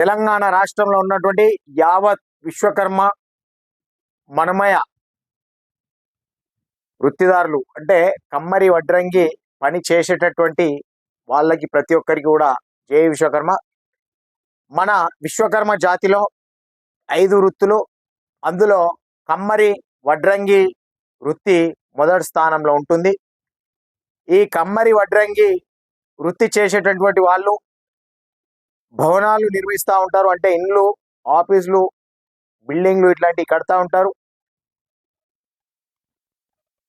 తెలంగాణ రాష్ట్రంలో ఉన్నటువంటి యావత్ విశ్వకర్మ మనమయ వృత్తిదారులు అంటే కమ్మరి వడ్రంగి పని చేసేటటువంటి వాళ్ళకి ప్రతి ఒక్కరికి కూడా జై విశ్వకర్మ. మన విశ్వకర్మ జాతిలో ఐదు వృత్తులు అందులో కమ్మరి వడ్రంగి వృత్తి మొదటి స్థానంలో ఉంటుంది. ఈ కమ్మరి వడ్రంగి వృత్తి చేసేటటువంటి వాళ్ళు భవనాలు నిర్మిస్తూ ఉంటారు. అంటే ఇండ్లు ఆఫీసులు బిల్డింగ్లు ఇట్లాంటివి కడతా ఉంటారు.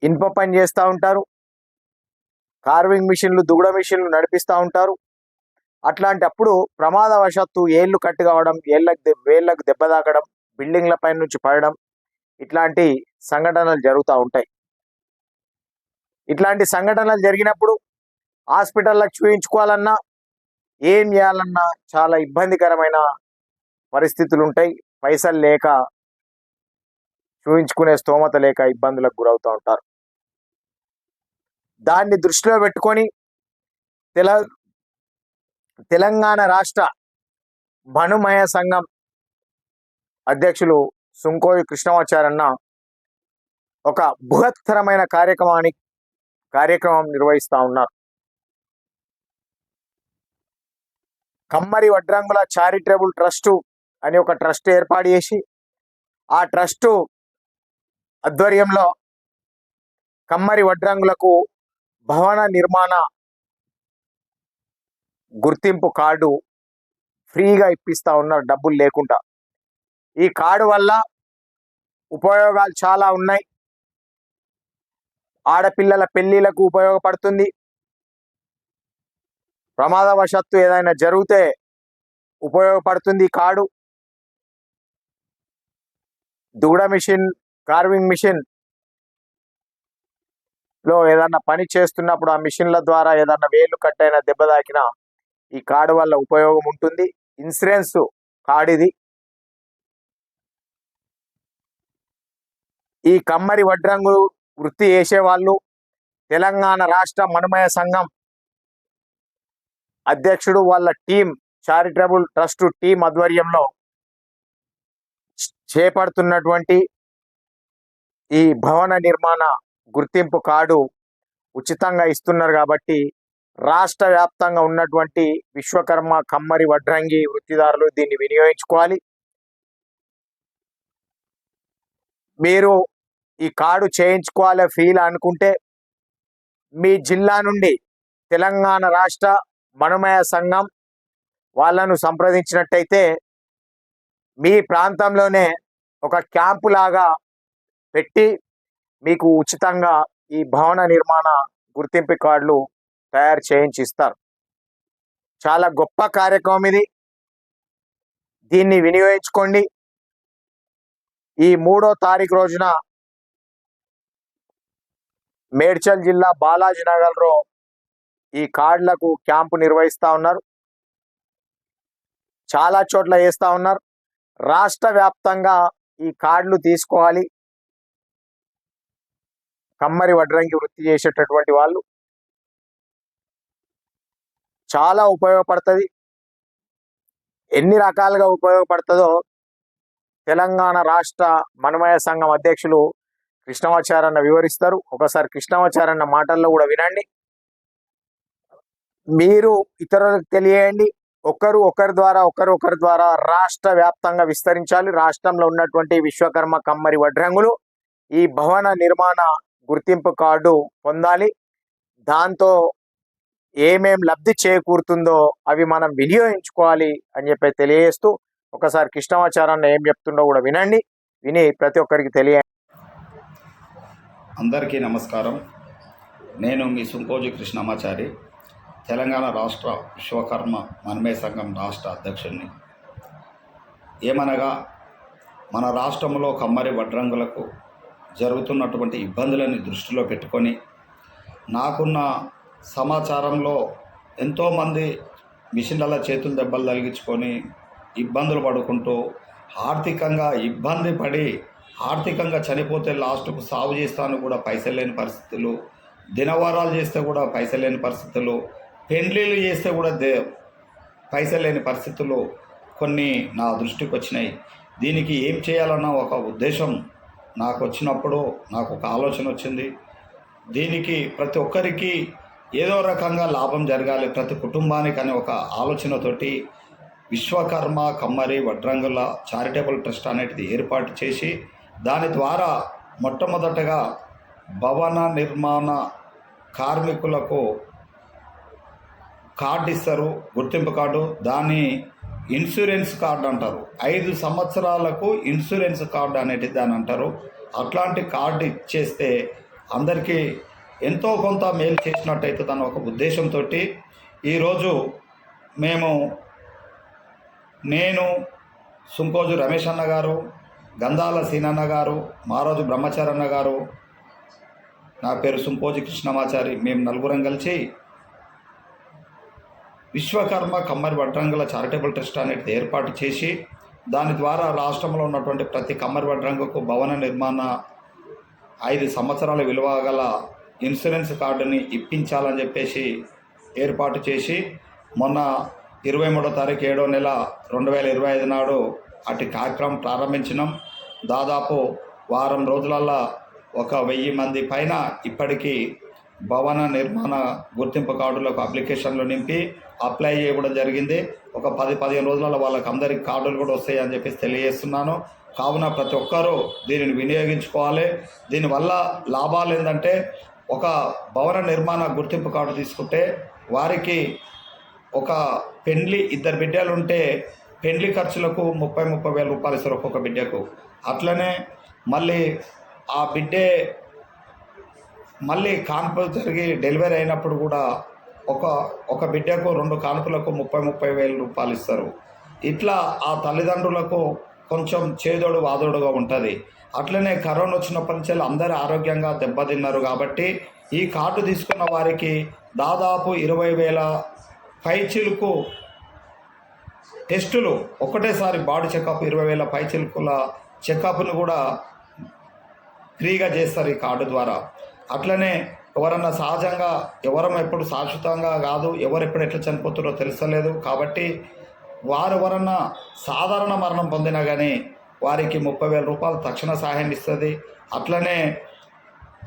ఇనుప పని చేస్తూ ఉంటారు. కార్వింగ్ మిషన్లు దుగుడ మిషన్లు నడిపిస్తూ ఉంటారు. అట్లాంటప్పుడు ప్రమాదవశాత్తు ఏళ్ళు కట్టు కావడం ఏళ్ళకు వేళ్ళకు దెబ్బ తాకడం బిల్డింగ్ల పై నుంచి పడడం ఇట్లాంటి సంఘటనలు జరుగుతూ ఉంటాయి. ఇట్లాంటి సంఘటనలు జరిగినప్పుడు హాస్పిటల్లకు చూపించుకోవాలన్నా ఏం చేయాలన్నా చాలా ఇబ్బందికరమైన పరిస్థితులు ఉంటాయి పైసలు లేక చూపించుకునే స్తోమత లేక ఇబ్బందులకు గురవుతూ ఉంటారు. దాన్ని దృష్టిలో పెట్టుకొని తెల తెలంగాణ రాష్ట్ర మనుమయ సంఘం అధ్యక్షులు సుంకోయి కృష్ణమాచారన్న ఒక బృహత్తరమైన కార్యక్రమాన్ని కార్యక్రమం నిర్వహిస్తూ ఉన్నారు. కమ్మరి వడ్రంగుల చారిటబుల్ ట్రస్ట్ అని ఒక ట్రస్ట్ ఏర్పాటు చేసి ఆ ట్రస్ట్ ఆధ్వర్యంలో కమ్మరి వడ్రంగులకు భవన నిర్మాణ గుర్తింపు కార్డు ఫ్రీగా ఇప్పిస్తా ఉన్నారు డబ్బులు లేకుండా. ఈ కార్డు వల్ల ఉపయోగాలు చాలా ఉన్నాయి. ఆడపిల్లల పెళ్ళిళ్ళకు ఉపయోగపడుతుంది. ప్రమాదవశాత్తు ఏదైనా జరిగితే ఉపయోగపడుతుంది కాడు. కార్డు దుగడ మిషన్ కార్వింగ్ మిషన్లో ఏదన్నా పని చేస్తున్నప్పుడు ఆ మిషన్ల ద్వారా ఏదన్నా వేలు కట్టైన దెబ్బ తాకినా ఈ కార్డు వల్ల ఉపయోగం ఉంటుంది. ఇన్సూరెన్స్ కార్డు ఇది ఈ కమ్మరి వడ్రంగు వృత్తి చేసేవాళ్ళు తెలంగాణ రాష్ట్ర మనుమయ సంఘం అధ్యక్షుడు వాళ్ళ టీం చారిటబుల్ ట్రస్ట్ టీం ఆధ్వర్యంలో చేపడుతున్నటువంటి ఈ భవన నిర్మాణ గుర్తింపు కార్డు ఉచితంగా ఇస్తున్నారు కాబట్టి రాష్ట్ర వ్యాప్తంగా ఉన్నటువంటి విశ్వకర్మ కమ్మరి వడ్రంగి వృత్తిదారులు దీన్ని వినియోగించుకోవాలి. మీరు ఈ కార్డు చేయించుకోవాలి ఫీల్ అనుకుంటే మీ జిల్లా నుండి తెలంగాణ రాష్ట్ర మనుమయ సంఘం వాళ్ళను సంప్రదించినట్టయితే మీ ప్రాంతంలోనే ఒక క్యాంపు లాగా పెట్టి మీకు ఉచితంగా ఈ భవన నిర్మాణ గుర్తింపు కార్డులు తయారు చేయించి ఇస్తారు చాలా గొప్ప కార్యక్రమం ఇది. దీన్ని వినియోగించుకోండి. ఈ మూడో తారీఖు రోజున మేడ్చల్ జిల్లా బాలాజీ నగర్లో ఈ కార్డులకు క్యాంపు నిర్వహిస్తా ఉన్నారు. చాలా చోట్ల వేస్తా ఉన్నారు. రాష్ట్ర వ్యాప్తంగా ఈ కార్డులు తీసుకోవాలి. కమ్మరి వడ్రంగి వృత్తి చేసేటటువంటి వాళ్ళు. చాలా ఉపయోగపడుతుంది. ఎన్ని రకాలుగా ఉపయోగపడుతుందో తెలంగాణ రాష్ట్ర మనమయ సంఘం అధ్యక్షులు కృష్ణమాచారన్న వివరిస్తారు. ఒకసారి కృష్ణమాచారన్న మాటల్లో కూడా వినండి. మీరు ఇతరులకు తెలియండి ఒకరు ఒకరి ద్వారా ఒకరు ఒకరి ద్వారా రాష్ట్ర వ్యాప్తంగా విస్తరించాలి. రాష్ట్రంలో ఉన్నటువంటి విశ్వకర్మ కమ్మరి వడ్రంగులు ఈ భవన నిర్మాణ గుర్తింపు కార్డు పొందాలి. దాంతో ఏమేం లబ్ధి చేకూరుతుందో అవి మనం వినియోగించుకోవాలి అని చెప్పి తెలియజేస్తూ ఒకసారి కృష్ణమాచారాన్ని ఏం చెప్తుండో కూడా వినండి. విని ప్రతి ఒక్కరికి తెలియ అందరికీ నమస్కారం. నేను మీ సుంకోజి కృష్ణమాచారి. తెలంగాణ రాష్ట్ర విశ్వకర్మ మనమే సంఘం రాష్ట్ర అధ్యక్షుడిని. ఏమనగా మన రాష్ట్రంలో కమ్మరి వడ్రంగులకు జరుగుతున్నటువంటి ఇబ్బందులని దృష్టిలో పెట్టుకొని నాకున్న సమాచారంలో ఎంతోమంది మిషన్ల చేతులు దెబ్బలు తగిలించుకొని ఇబ్బందులు పడుకుంటూ ఆర్థికంగా ఇబ్బంది పడి ఆర్థికంగా చనిపోతే లాస్ట్కు సాగు చేస్తాను కూడా పైసలు లేని పరిస్థితులు దినవారాలు చేస్తే కూడా పైసలు లేని పరిస్థితులు పెండ్లీలు చేస్తే కూడా దే పైసలు లేని పరిస్థితులు కొన్ని నా దృష్టికి వచ్చినాయి. దీనికి ఏం చేయాలన్న ఒక ఉద్దేశం నాకు వచ్చినప్పుడు నాకు ఒక ఆలోచన వచ్చింది. దీనికి ప్రతి ఒక్కరికి ఏదో రకంగా లాభం జరగాలి ప్రతి కుటుంబానికి అనే ఒక ఆలోచనతోటి విశ్వకర్మ కమ్మరి వడ్రంగుల చారిటబుల్ ట్రస్ట్ అనేది ఏర్పాటు చేసి దాని ద్వారా మొట్టమొదటగా భవన నిర్మాణ కార్మికులకు కార్డు ఇస్తారు గుర్తింపు కార్డు దాన్ని ఇన్సూరెన్స్ కార్డు అంటారు. ఐదు సంవత్సరాలకు ఇన్సూరెన్స్ కార్డు అనేది దాని అంటారు. అట్లాంటి కార్డు ఇచ్చేస్తే అందరికీ ఎంతో కొంత మేలు చేసినట్టయితే తన ఒక ఉద్దేశంతో ఈరోజు మేము నేను సుంకోజు రమేష్ అన్న గారు గంధాల సీనన్న గారు మారోజు బ్రహ్మచారన్న గారు నా పేరు సుంకోజు కృష్ణమాచారి మేము నలుగురం కలిసి విశ్వకర్మ కమ్మరి వడ్రంగుల చారిటబుల్ ట్రస్ట్ అనేది ఏర్పాటు చేసి దాని ద్వారా రాష్ట్రంలో ఉన్నటువంటి ప్రతి కమ్మరి వడ్రంగుకు భవన నిర్మాణ ఐదు సంవత్సరాల విలువ గల ఇన్సూరెన్స్ కార్డుని ఇప్పించాలని చెప్పేసి ఏర్పాటు చేసి మొన్న ఇరవై మూడో తారీఖు ఏడో నెల రెండు వేల ఇరవై ఐదు నాడు అటు కార్యక్రమం ప్రారంభించినాం. దాదాపు వారం రోజులల్లా ఒక వెయ్యి మంది పైన ఇప్పటికీ భవన నిర్మాణ గుర్తింపు కార్డులకు అప్లికేషన్లు నింపి అప్లై చేయడం జరిగింది. ఒక పది పదిహేను రోజులలో వాళ్ళకి అందరికి కార్డులు కూడా వస్తాయి అని చెప్పేసి తెలియజేస్తున్నాను. కావున ప్రతి ఒక్కరూ దీనిని వినియోగించుకోవాలి. దీనివల్ల లాభాలు ఏంటంటే ఒక భవన నిర్మాణ గుర్తింపు కార్డు తీసుకుంటే వారికి ఒక పెండ్లి ఇద్దరు బిడ్డలు ఉంటే పెండ్లి ఖర్చులకు ముప్పై ముప్పై వేల రూపాయలు ఇస్తారు ఒక్కొక్క బిడ్డకు. అట్లనే మళ్ళీ ఆ బిడ్డే మళ్ళీ కాన్పు జరిగి డెలివరీ అయినప్పుడు కూడా ఒక ఒక బిడ్డకు రెండు కాన్పులకు ముప్పై ముప్పై వేల రూపాయలు ఇస్తారు. ఇట్లా ఆ తల్లిదండ్రులకు కొంచెం చేదోడు వాదోడుగా ఉంటుంది. అట్లనే కరోనా వచ్చినప్పటి నుంచి అందరూ ఆరోగ్యంగా దెబ్బతిన్నారు కాబట్టి ఈ కార్డు తీసుకున్న వారికి దాదాపు ఇరవై వేల పైచిలుకు టెస్టులు ఒకటేసారి బాడీ చెకప్ ఇరవై వేల పైచిలుకుల చెకప్ను కూడా ఫ్రీగా చేస్తారు ఈ కార్డు ద్వారా. అట్లనే ఎవరన్నా సహజంగా ఎవరం ఎప్పుడు శాశ్వతంగా కాదు ఎవరు ఎప్పుడు ఎట్లా చనిపోతారో తెలుస్తలేదు. కాబట్టి వారు ఎవరన్నా సాధారణ మరణం పొందినా కానీ వారికి ముప్పై వేల రూపాయలు తక్షణ సహాయం ఇస్తుంది. అట్లనే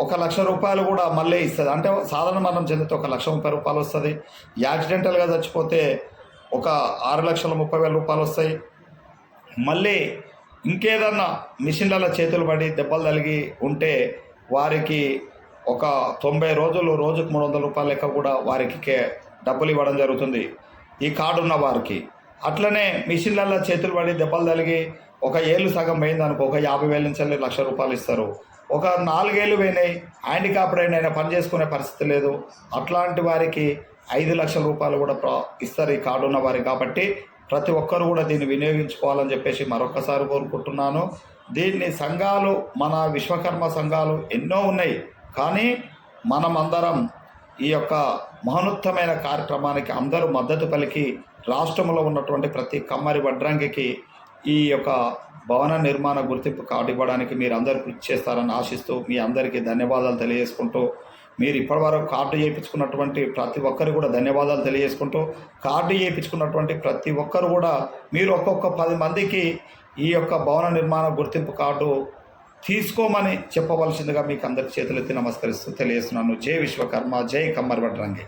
ఒక లక్ష రూపాయలు కూడా మళ్ళీ ఇస్తుంది. అంటే సాధారణ మరణం చెందితే ఒక లక్ష ముప్పై రూపాయలు వస్తుంది. యాక్సిడెంటల్గా చచ్చిపోతే ఒక ఆరు లక్షల ముప్పై వేల రూపాయలు వస్తాయి. మళ్ళీ ఇంకేదన్నా మిషన్లలో చేతులు పడి దెబ్బలు తలిగి ఉంటే వారికి ఒక తొంభై రోజులు రోజుకు మూడు వందల రూపాయల లెక్క కూడా వారికి కే- డబ్బులు ఇవ్వడం జరుగుతుంది. ఈ కార్డు ఉన్న వారికి. అట్లనే మిషన్లలో చేతులు పడి దెబ్బలు తలిగి ఒక ఏళ్ళు సగం పోయింది అనుకో ఒక యాభై వేల నుంచి లక్ష రూపాయలు ఇస్తారు. ఒక నాలుగేళ్ళు పోయినాయి హ్యాండికాప్డ్ అయిన పని చేసుకునే పరిస్థితి లేదు. అట్లాంటి వారికి ఐదు లక్షల రూపాయలు కూడా ప్ర ఇస్తారు ఈ కార్డు ఉన్న వారికి. కాబట్టి ప్రతి ఒక్కరు కూడా దీన్ని వినియోగించుకోవాలని చెప్పేసి మరొకసారి కోరుకుంటున్నాను. దీన్ని సంఘాలు మన విశ్వకర్మ సంఘాలు ఎన్నో ఉన్నాయి. కానీ మనమందరం ఈ యొక్క మహనుత్తమైన కార్యక్రమానికి అందరూ మద్దతు పలికి రాష్ట్రంలో ఉన్నటువంటి ప్రతి కమ్మరి వడ్రంగికి ఈ యొక్క భవన నిర్మాణ గుర్తింపు కార్డు ఇవ్వడానికి మీరు అందరూ కృషి చేస్తారని ఆశిస్తూ మీ అందరికీ ధన్యవాదాలు తెలియజేసుకుంటూ మీరు ఇప్పటివరకు కార్డు చేయించుకున్నటువంటి ప్రతి ఒక్కరు కూడా ధన్యవాదాలు తెలియజేసుకుంటూ కార్డు చేయించుకున్నటువంటి ప్రతి ఒక్కరు కూడా మీరు ఒక్కొక్క పది మందికి ఈ యొక్క భవన నిర్మాణ గుర్తింపు కార్డు తీసుకోమని చెప్పవలసిందిగా మీకు అందరి చేతులెత్తి నమస్కరిస్తూ తెలియజేస్తున్నాను. జై విశ్వకర్మ జై కమ్మర్ వడ్రంగి.